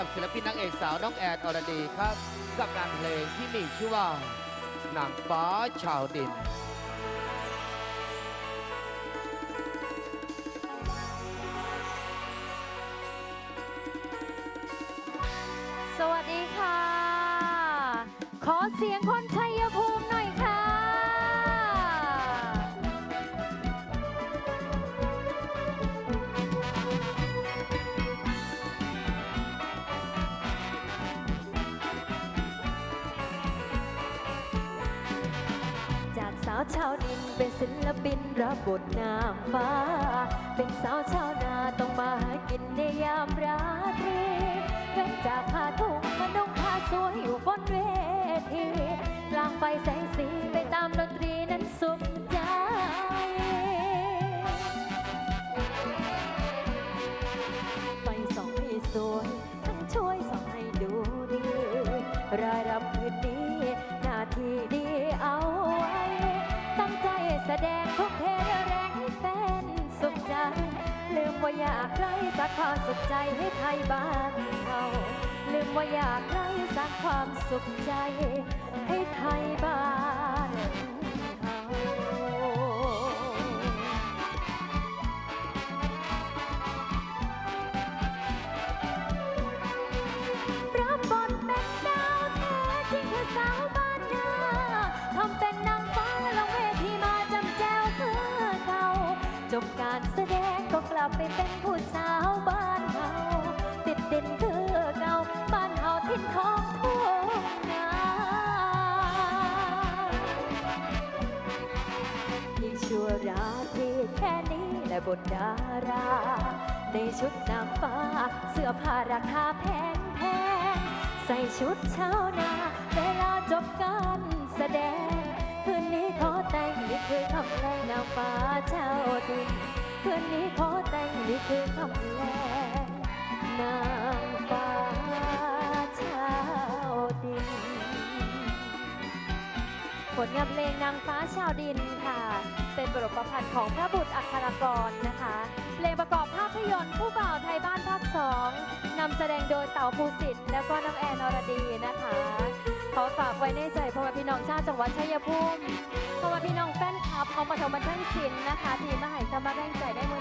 กับศิลปินนางเอกสาวน้องแอนอรดีครับ กับงานเพลงที่มีชื่อว่านางฟ้าชาวดินสวัสดีค่ะ ขอเสียงคนชัย สาวชาวดินเป็นศิลปินรับบทนางฟ้า เป็นสาวชาวนาต้องมาหากินในยามราตรีเว้นจากผ้าถุงมานุ่งผ้าสวยอยู่บนเวทีกลางไฟแสงสีไปตามดนตรีนั้นสุขใจไฟส่องให้สวยทั้งช่วยส่องให้ดูดีรายรับคืนนี้หน้าที่ดีเอา ครสักความสุขใจให้ไทยบ้านเขาลืมว่าอยากใครสักความสุขใจให้ไทยบ้าน ลับไปเป็นผู้สาวบ้านเฮาติดดินคือเก่าบ้านเฮาทิ้นของทุ่งนายิ่งชั่วราตรีแค่นี้และบทดารา ในชุดนางฟ้า เสื้อผ้าราคาแพงแพงใส่ชุดชาวนา เวลาจบกา นี้ขอแต่งนี่คือคำแรงนางฟ้าชาวดิน ผลงานเพลงนางฟ้าชาวดินค่ะ เป็นบทประพันธ์ของพระบุตรอัครกรนะคะ เพลงประกอบภาพยนตร์ผู้บ่าวไทยบ้านภาคสองนำแสดงโดยเต่าภูสิทธิ์แล้วก็น้องแอนอรดีนะคะ ขอฝากไว้ในใจพ่อแม่พี่น้องชาติจังหวัดชัยภูมิพ่อแม่พี่น้องแฟนคลับของปฐมบันเทิงศิลป์นะคะ ที่มาให้กำลังใจได้มือ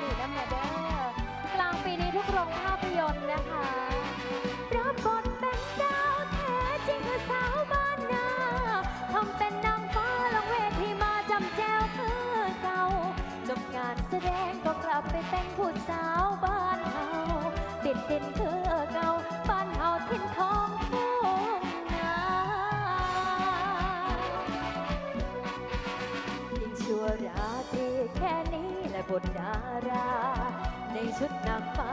ดินคือเก่าบ้านเฮาทิ้นทองทุ่งนายิ่งชั่วราตรีแค่นี้และบทดารา ในชุดนางฟ้า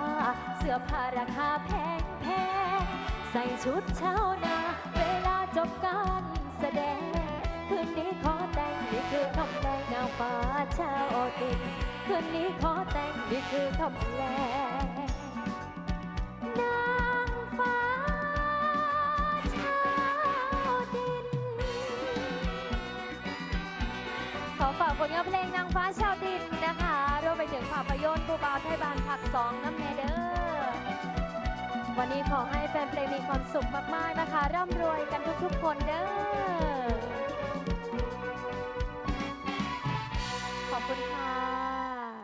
เสื้อผ้าราคาแพงแพงใส่ชุดชาวนา เวลาจบการแสดง คืนนี้ขอแต่งนี่คือคำแรงนางฟ้าชาวดินคืนนี้ขอแต่งนี่คือคำแรง ผลงานเพลงนางฟ้าชาวดินนะคะรวมไปถึงภาพยนตร์ผู้บ่าวไทยบานผักสองน้ำเนเดอร์วันนี้ขอให้แฟนเพลงมีความสุขมากๆนะคะ ร่ำรวยกันทุกๆคนเด้อ